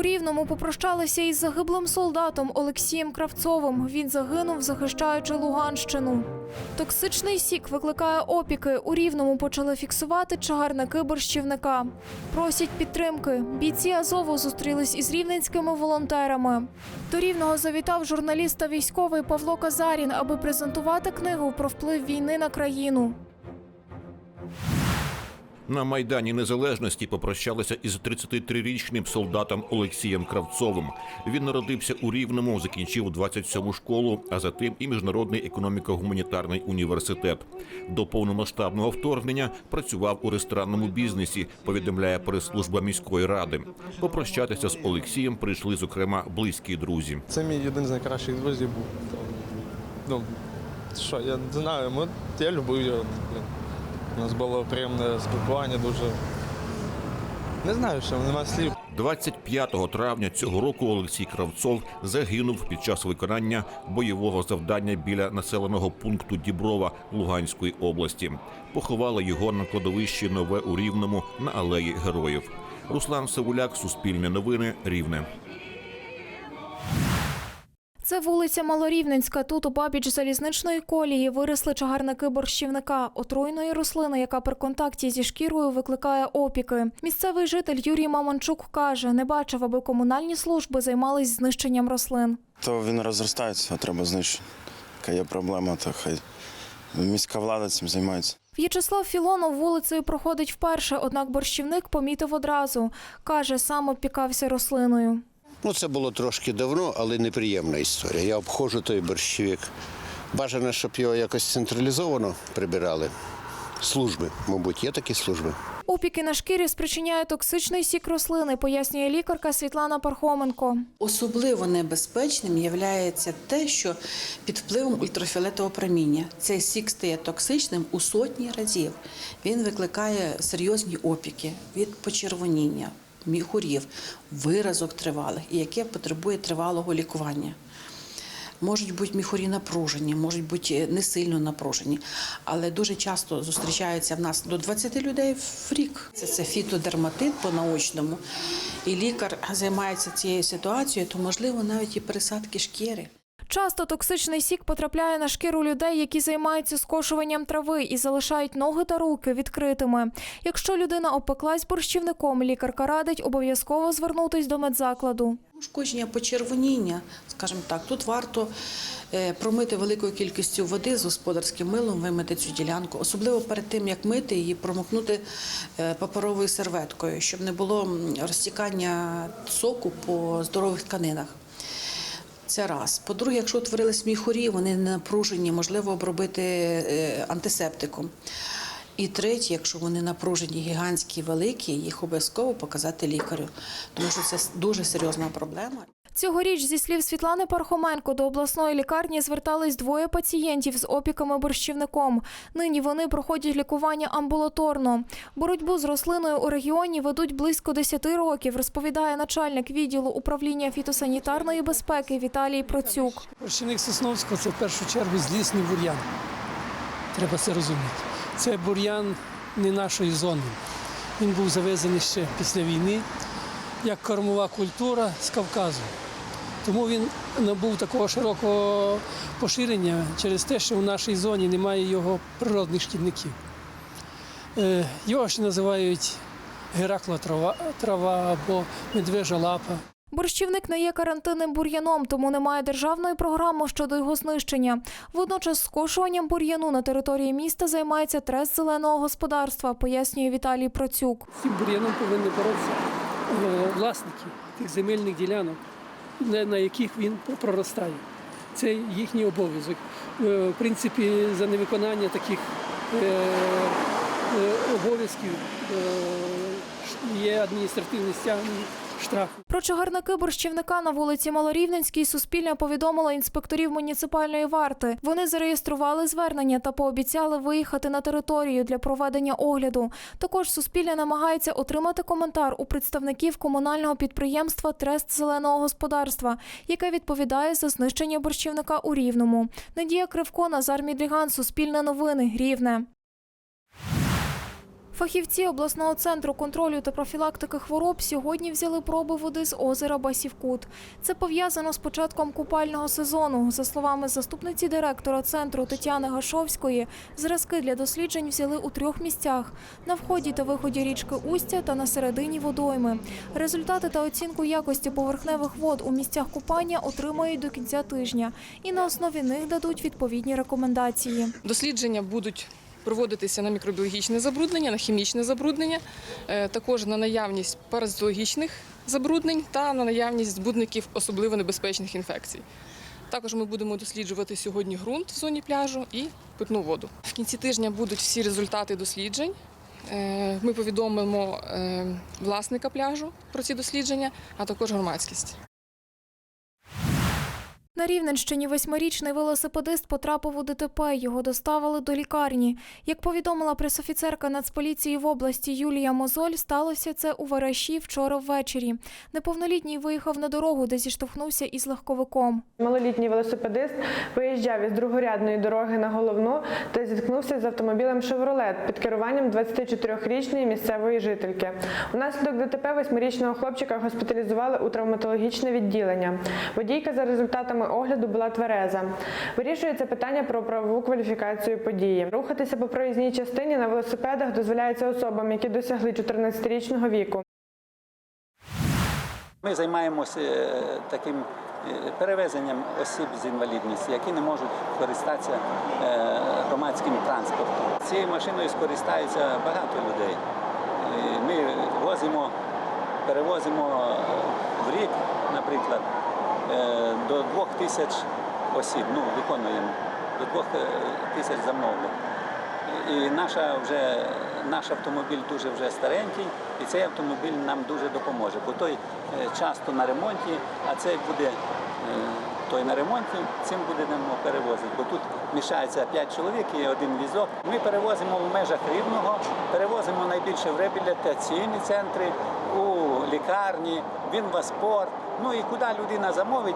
У Рівному попрощалися із загиблим солдатом Олексієм Кравцовим. Він загинув, захищаючи Луганщину. Токсичний сік викликає опіки. У Рівному почали фіксувати чагарники борщівника. Просять підтримки. Бійці Азову зустрілись із рівненськими волонтерами. До Рівного завітав журналіст та військовий Павло Казарін, аби презентувати книгу про вплив війни на країну. На майдані незалежності попрощалися із 33-річним солдатом Олексієм Кравцовим. Він народився у Рівному, закінчив 27-му школу, а затим і міжнародний економіко-гуманітарний університет. До повномасштабного вторгнення працював у ресторанному бізнесі. Повідомляє прес-служба міської ради. Попрощатися з Олексієм прийшли, зокрема, близькі друзі. Це мій один з найкращих друзів був. Ну, що, я не знаю, я любив його. У нас було приємне спілкування дуже. Не знаю, що нема слів. 25 травня цього року Олексій Кравцов загинув під час виконання бойового завдання біля населеного пункту Діброва Луганської області. Поховали його на кладовищі Нове у Рівному на алеї Героїв. Руслан Савуляк, Суспільне новини, Рівне. Це вулиця Малорівненська. Тут у бабіч залізничної колії виросли чагарники борщівника, отруйної рослини, яка при контакті зі шкірою викликає опіки. Місцевий житель Юрій Мамончук каже, не бачив, аби комунальні служби займались знищенням рослин. То він розростається, треба знищити. Яка є проблема, то хай міська влада цим займається. В'ячеслав Філонов вулицею проходить вперше, однак борщівник помітив одразу. Каже, сам обпікався рослиною. Ну, це було трошки давно, але неприємна історія. Я обходжу той борщовик. Бажано, щоб його якось централізовано прибирали. Служби, мабуть, є такі служби. Опіки на шкірі спричиняє токсичний сік рослини, пояснює лікарка Світлана Пархоменко. Особливо небезпечним є те, що під впливом ультрафіолетового проміння цей сік стає токсичним у сотні разів. Він викликає серйозні опіки від почервоніння, міхурів, виразок тривалих, і яке потребує тривалого лікування. Можуть бути міхурі напружені, можуть бути не сильно напружені, але дуже часто зустрічаються в нас до 20 людей в рік. Це, це фітодерматит по-научному. І лікар займається цією ситуацією, то можливо навіть і пересадки шкіри. Часто токсичний сік потрапляє на шкіру людей, які займаються скошуванням трави і залишають ноги та руки відкритими. Якщо людина опеклась борщівником, лікарка радить обов'язково звернутись до медзакладу. Ушкодження почервоніння, скажімо так, тут варто е, промити великою кількістю води з господарським милом, вимити цю ділянку, особливо перед тим, як мити її, промокнути е, паперовою серветкою, щоб не було розтікання соку по здорових тканинах. Це раз. По-друге, якщо утворились міхурі, вони напружені, можливо обробити е, антисептиком. І третє, якщо вони напружені, гігантські, великі, їх обов'язково показати лікарю, тому що це дуже серйозна проблема. Цьогоріч, зі слів Світлани Пархоменко, до обласної лікарні звертались двоє пацієнтів з опіками борщівником. Нині вони проходять лікування амбулаторно. Боротьбу з рослиною у регіоні ведуть близько 10 років, розповідає начальник відділу управління фітосанітарної безпеки Віталій Процюк. Борщівник Сосновського це в першу чергу злісний бур'ян. Треба це розуміти. Це бур'ян не нашої зони. Він був завезений ще після війни як кормова культура з Кавказу. Тому він набув такого широкого поширення через те, що в нашій зоні немає його природних шкідників. Е, Його ще називають Гераклова трава, трава або медвежа лапа. Борщівник не є карантинним бур'яном, тому немає державної програми щодо його знищення. Водночас скошуванням бур'яну на території міста займається трест зеленого господарства, пояснює Віталій Процюк. Цим бур'яном повинні боротися е, власники тих земельних ділянок, на, яких він проростає. Це їхній обов'язок. Е, В принципі, за невиконання таких е, обов'язків є адміністративне стягнення штрафу. Про чагарники борщівника на вулиці Малорівненській Суспільне повідомило інспекторів муніципальної варти. Вони зареєстрували звернення та пообіцяли виїхати на територію для проведення огляду. Також Суспільне намагається отримати коментар у представників комунального підприємства Трест зеленого господарства, яке відповідає за знищення борщівника у Рівному. Надія Кривко, Назар Мідріган, Суспільне новини, Рівне. Фахівці обласного центру контролю та профілактики хвороб сьогодні взяли проби води з озера Басівкут. Це пов'язано з початком купального сезону. За словами заступниці директора центру Тетяни Гашовської, зразки для досліджень взяли у трьох місцях: на вході та виході річки Устя та на середині водойми. Результати та оцінку якості поверхневих вод у місцях купання отримають до кінця тижня, і на основі них дадуть відповідні рекомендації. Дослідження будуть проводитися на мікробіологічне забруднення, на хімічне забруднення, е, також на наявність паразитологічних забруднень та на наявність збудників особливо небезпечних інфекцій. Також ми будемо досліджувати сьогодні ґрунт в зоні пляжу і питну воду. В кінці тижня будуть всі результати досліджень. Е, Ми повідомимо е, власника пляжу про ці дослідження, а також громадськість. На Рівненщині восьмирічний велосипедист потрапив у ДТП. Його доставили до лікарні. Як повідомила пресофіцерка Нацполіції в області Юлія Мозоль, сталося це у Вараші вчора ввечері. Неповнолітній виїхав на дорогу, де зіштовхнувся із легковиком. Малолітній велосипедист виїжджав із другорядної дороги на головну та зіткнувся з автомобілем «Шевролет» під керуванням 24-річної місцевої жительки. Унаслідок ДТП восьмирічного хлопчика госпіталізували у травматологічне відділення. Водійка за результатами огляду була твереза. Вирішується питання про правову кваліфікацію події. Рухатися по проїзній частині на велосипедах дозволяється особам, які досягли 14-річного віку. Ми займаємося е, таким е, перевезенням осіб з інвалідністю, які не можуть користатися е, громадським транспортом. Цією машиною скористаються багато людей. Ми возимо, перевозимо в рік, наприклад, до двох тисяч осіб. Ну, виконуємо до двох е, тисяч замовлень. І наша вже, наш автомобіль дуже вже старенький, і цей автомобіль нам дуже допоможе, бо той е, часто на ремонті, а цей буде е, той на ремонті, цим будемо перевозити. Бо тут мішається 5 чоловік і один візок. Ми перевозимо в межах рівного, перевозимо найбільше в реабілітаційні центри, у лікарні, в інваспорт. Ну і куди людина замовить.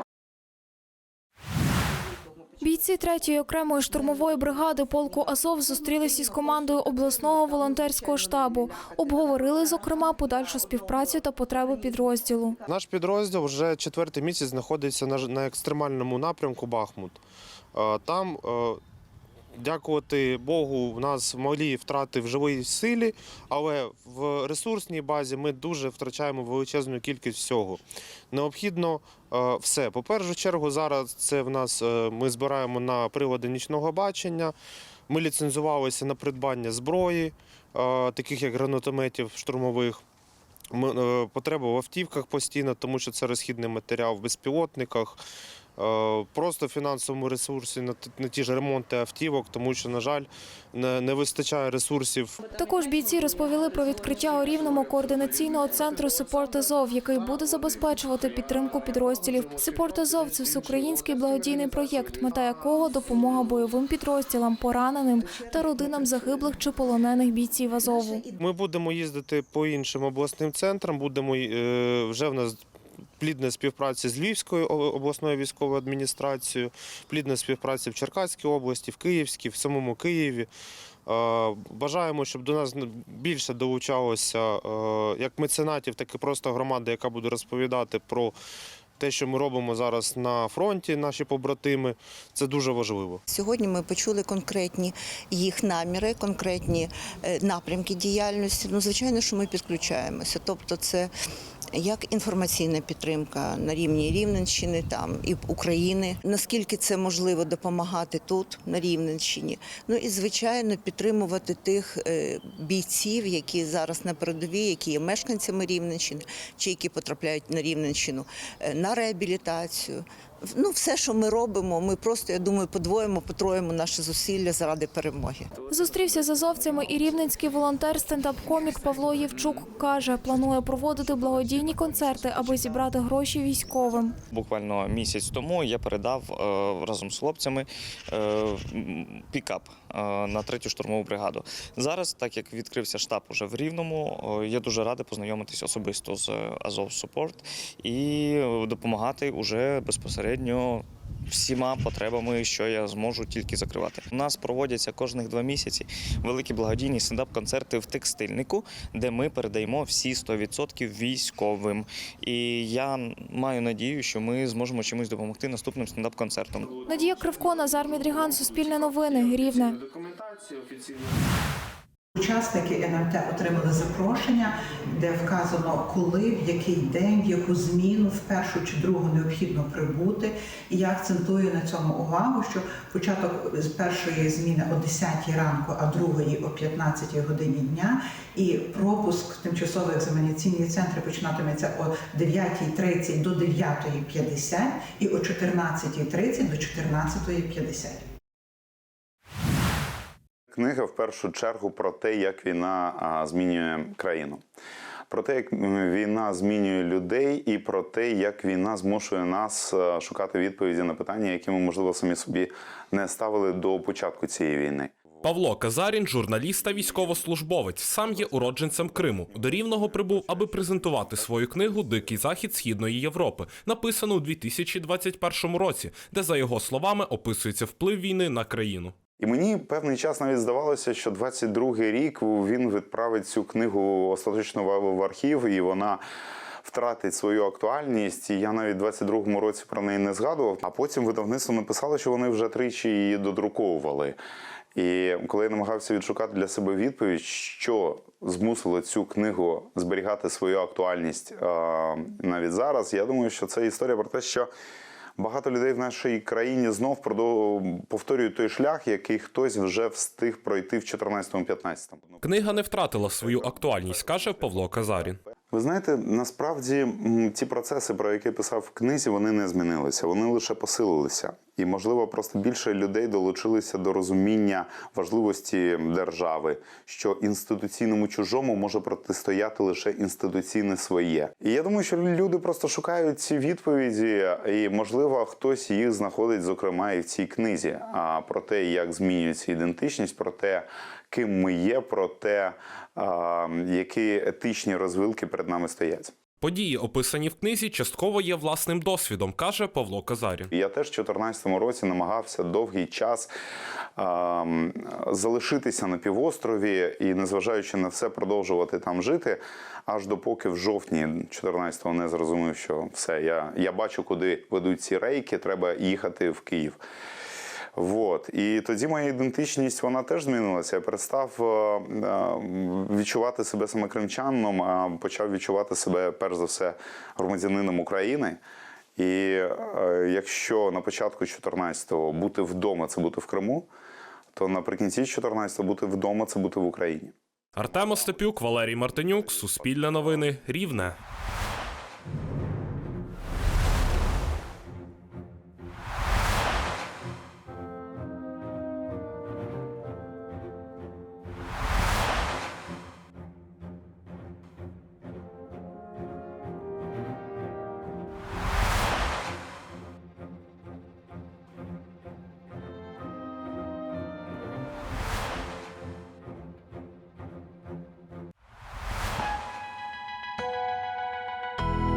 Бійці третьої окремої штурмової бригади полку Азов зустрілись із командою обласного волонтерського штабу. Обговорили, зокрема, подальшу співпрацю та потреби підрозділу. Наш підрозділ вже четвертий місяць знаходиться на, ж- на екстремальному напрямку Бахмут. Е, Там, е, дякувати Богу, в нас малі втрати в живій силі, але в ресурсній базі ми дуже втрачаємо величезну кількість всього. Необхідно е, все. По першу чергу, зараз це в нас е, ми збираємо на прилади нічного бачення. Ми ліцензувалися на придбання зброї, е, таких як гранатометів штурмових. Потреба в автівках постійно, тому що це розхідний матеріал в безпілотниках. Е, Просто фінансовому ресурсі на ті ж ремонти автівок, тому що, на жаль, не, вистачає ресурсів Також бійці розповіли про відкриття у Рівному координаційного центру «Супорт Азов», який буде забезпечувати підтримку підрозділів. «Супорт Азов» – це всеукраїнський благодійний проєкт, мета якого допомога бойовим підрозділам, пораненим та родинам загиблих чи полонених бійців Азову. Ми будемо їздити по іншим обласним центрам. Будемо е, вже в нас плідна співпраця з Львівською обласною військовою адміністрацією, плідна співпраця в Черкаській області, в Київській, в самому Києві. Е, Бажаємо, щоб до нас більше долучалося е, як меценатів, так і просто громади, яка буде розповідати про те, що ми робимо зараз на фронті, наші побратими. Це дуже важливо. Сьогодні ми почули конкретні їх наміри, конкретні е, напрямки діяльності. Ну, звичайно, що ми підключаємося. Тобто, це як інформаційна підтримка на рівні Рівненщини там і України. Наскільки це можливо допомагати тут, на Рівненщині. Ну і звичайно підтримувати тих е, бійців, які зараз на передовій, які є мешканцями Рівненщини, чи які потрапляють на Рівненщину е, на реабілітацію. Ну, все, що ми робимо, ми просто, я думаю, подвоїмо, потроїмо наші зусилля заради перемоги. Зустрівся з азовцями і рівненський волонтер стендап-комік Павло Євчук. Каже, планує проводити благодійні концерти, аби зібрати гроші військовим. Буквально місяць тому я передав е, разом з хлопцями е, пікап на третю штурмову бригаду. Зараз, так як відкрився штаб уже в Рівному, е, я дуже радий познайомитись особисто з Азов Супорт і допомагати уже безпосередньо всіма потребами, що я зможу тільки закривати. У нас проводяться кожних два місяці великі благодійні стендап-концерти в текстильнику, де ми передаємо всі 100% військовим. І я маю надію, що ми зможемо чимось допомогти наступним стендап-концертом. Надія Кривко, Назар Мідріган, Суспільне новини, Рівне. Учасники НМТ отримали запрошення, де вказано, коли, в який день, в яку зміну, в першу чи другу необхідно прибути. І я акцентую на цьому увагу, що початок з першої зміни о 10 ранку, а другої о 15 годині дня. І пропуск в тимчасові екзаменаційні центри починатиметься о 9.30 до 9.50 і о 14.30 до 14.50. Книга в першу чергу про те, як війна змінює країну, про те, як війна змінює людей, і про те, як війна змушує нас шукати відповіді на питання, які ми, можливо, самі собі не ставили до початку цієї війни. Павло Казарін, журналіст та військовослужбовець, сам є уродженцем Криму. До Рівного прибув, аби презентувати свою книгу Дикий захід Східної Європи, написану у 2021 році, де, за його словами, описується вплив війни на країну. І мені певний час навіть здавалося, що 22-й рік він відправить цю книгу остаточно в архів, і вона втратить свою актуальність. І я навіть в 22-му році про неї не згадував. А потім видавництво написало, що вони вже тричі її додруковували. І коли я намагався відшукати для себе відповідь, що змусило цю книгу зберігати свою актуальність е, навіть зараз, я думаю, що це історія про те, що багато людей в нашій країні знов повторюють той шлях, який хтось вже встиг пройти в 14-15. Книга не втратила свою актуальність, каже Павло Казарін. Ви знаєте, насправді ті процеси, про які писав в книзі, вони не змінилися, вони лише посилилися. І, можливо, просто більше людей долучилися до розуміння важливості держави, що інституційному чужому може протистояти лише інституційне своє. І я думаю, що люди просто шукають ці відповіді, і можливо хтось їх знаходить, зокрема, і в цій книзі. А про те, як змінюється ідентичність, про те, ким ми є, про те, які етичні розвилки перед нами стоять. Події, описані в книзі, частково є власним досвідом, каже Павло Казарін. Я теж в 2014 році намагався довгий час ем, залишитися на півострові і, незважаючи на все, продовжувати там жити. Аж допоки в жовтні 14-го не зрозумів, що все, я, я бачу, куди ведуть ці рейки, треба їхати в Київ. Вот. І тоді моя ідентичність вона теж змінилася. Я перестав е, е, відчувати себе саме кримчаном, а почав відчувати себе перш за все громадянином України. І е, якщо на початку 14-го бути вдома це бути в Криму, то наприкінці 14-го бути вдома це бути в Україні. Артем Остапюк, Валерій Мартинюк, Суспільне новини, Рівне.